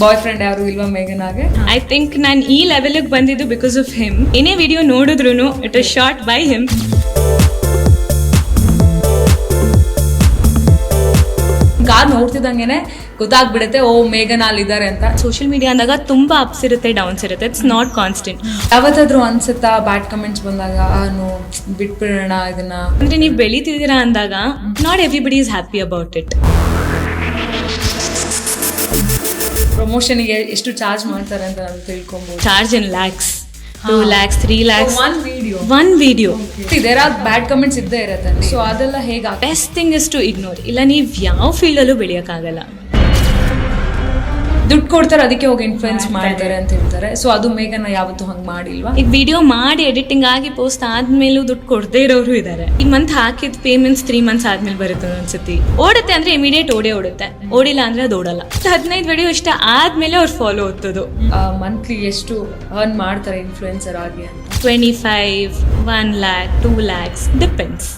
Boy friend ಯಾರು ಇಲ್ವಾ ಮೇಘನಾಗೆ I think ನಾನು ಈ ಲೆವೆಲ್ಗೆ ಬಂದಿದ್ದು ಬಿಕಾಸ್ ಆಫ್ ಹಿಮ್ ಏನೇ ವಿಡಿಯೋ ನೋಡಿದ್ರು it is short by him car ನೋಡ್ತಿದ್ದಂಗೆನೆ ಗೊತ್ತಾಗ್ಬಿಡುತ್ತೆ ಓ ಮೇಘನ ಅಲ್ಲಿದ್ದಾರೆ ಅಂತ. ಸೋಷಿಯಲ್ ಮೀಡಿಯಾ ಅಂದಾಗ ತುಂಬಾ ಅಪ್ಸ್ ಇರುತ್ತೆ ಡೌನ್ಸ್ ಇರುತ್ತೆ. ಇಟ್ಸ್ ನಾಟ್ ಕಾನ್ಸ್ಟೆಂಟ್ ಯಾವತ್ತಾದ್ರೂ ಅನ್ಸುತ್ತಾ ಬ್ಯಾಡ್ ಕಮೆಂಟ್ಸ್ ಬಂದಾಗ ನೋ ಬಿಟ್ಬಿಡೋಣ ಇದನ್ನ? ಅಂದ್ರೆ ನೀವು ಬೆಳಿತಿದ್ದೀರಾ ಅಂದಾಗ not everybody is happy about it ಪ್ರಮೋಷನ್ಗೆ ಎಷ್ಟು ಚಾರ್ಜ್ ಮಾಡ್ತಾರೆ ಅಂತ ನಾವು ತಿಳ್ಕೊಬಹುದು charge in lakhs two lakhs three lakhs one video one video there are bad comments ಇದ್ದೇ ಇರತ್ತೆ. ಸೊ ಅದೆಲ್ಲ ಹೇಗೆ best thing is to ignore ಇಲ್ಲ ನೀವು ಯಾವ ಫೀಲ್ಡಲ್ಲೂ ಬೆಳೆಯೋಕ್ಕಾಗಲ್ಲ. ದುಡ್ಡು ಕೊಡ್ತಾರೆ ಅದಕ್ಕೆ ಹೋಗಿ ಇನ್ಫ್ಲುಯೆನ್ಸ್ ಮಾಡ್ತಾರೆ. ಅಂತ ಹೇಳ್ತಾರೆ. ಸೊ ಅದು ಮೇಘನ ಯಾವತ್ತೂ ಹಂಗೆ ಮಾಡಿಲ್ವಾ? ಈಗ ವಿಡಿಯೋ ಮಾಡಿ ಎಡಿಟಿಂಗ್ ಆಗಿ ಪೋಸ್ಟ್ ಆದ್ಮೇಲೂ ದುಡ್ಡು ಕೊಡದೇ ಇರೋರು ಇದ್ದಾರೆ ಈ ಮಂತ್ ಹಾಕಿದ ಪೇಮೆಂಟ್ಸ್ ತ್ರೀ ಮಂತ್ಸ್ ಆದ್ಮೇಲೆ ಬರುತ್ತೆ ಅನ್ಸುತ್ತೆ ಓಡುತ್ತೆ ಅಂದ್ರೆ ಇಮಿಡಿಯೇಟ್ ಓಡೇ ಓಡುತ್ತೆ. ಓಡಿಲ್ಲ ಅಂದ್ರೆ ಅದು ಓಡಲ್ಲ. ಹದಿನೈದು ವಿಡಿಯೋ ಇಷ್ಟ ಆದ್ಮೇಲೆ ಅವ್ರು ಫಾಲೋ ಹೋಗ್ತದು ಮಂತ್ಲಿ ಎಷ್ಟು ಅರ್ನ್ ಮಾಡ್ತಾರೆ ಇನ್ಫ್ಲುಯೆನ್ಸರ್ ಆಗಿ twenty five one lakh two lakhs depends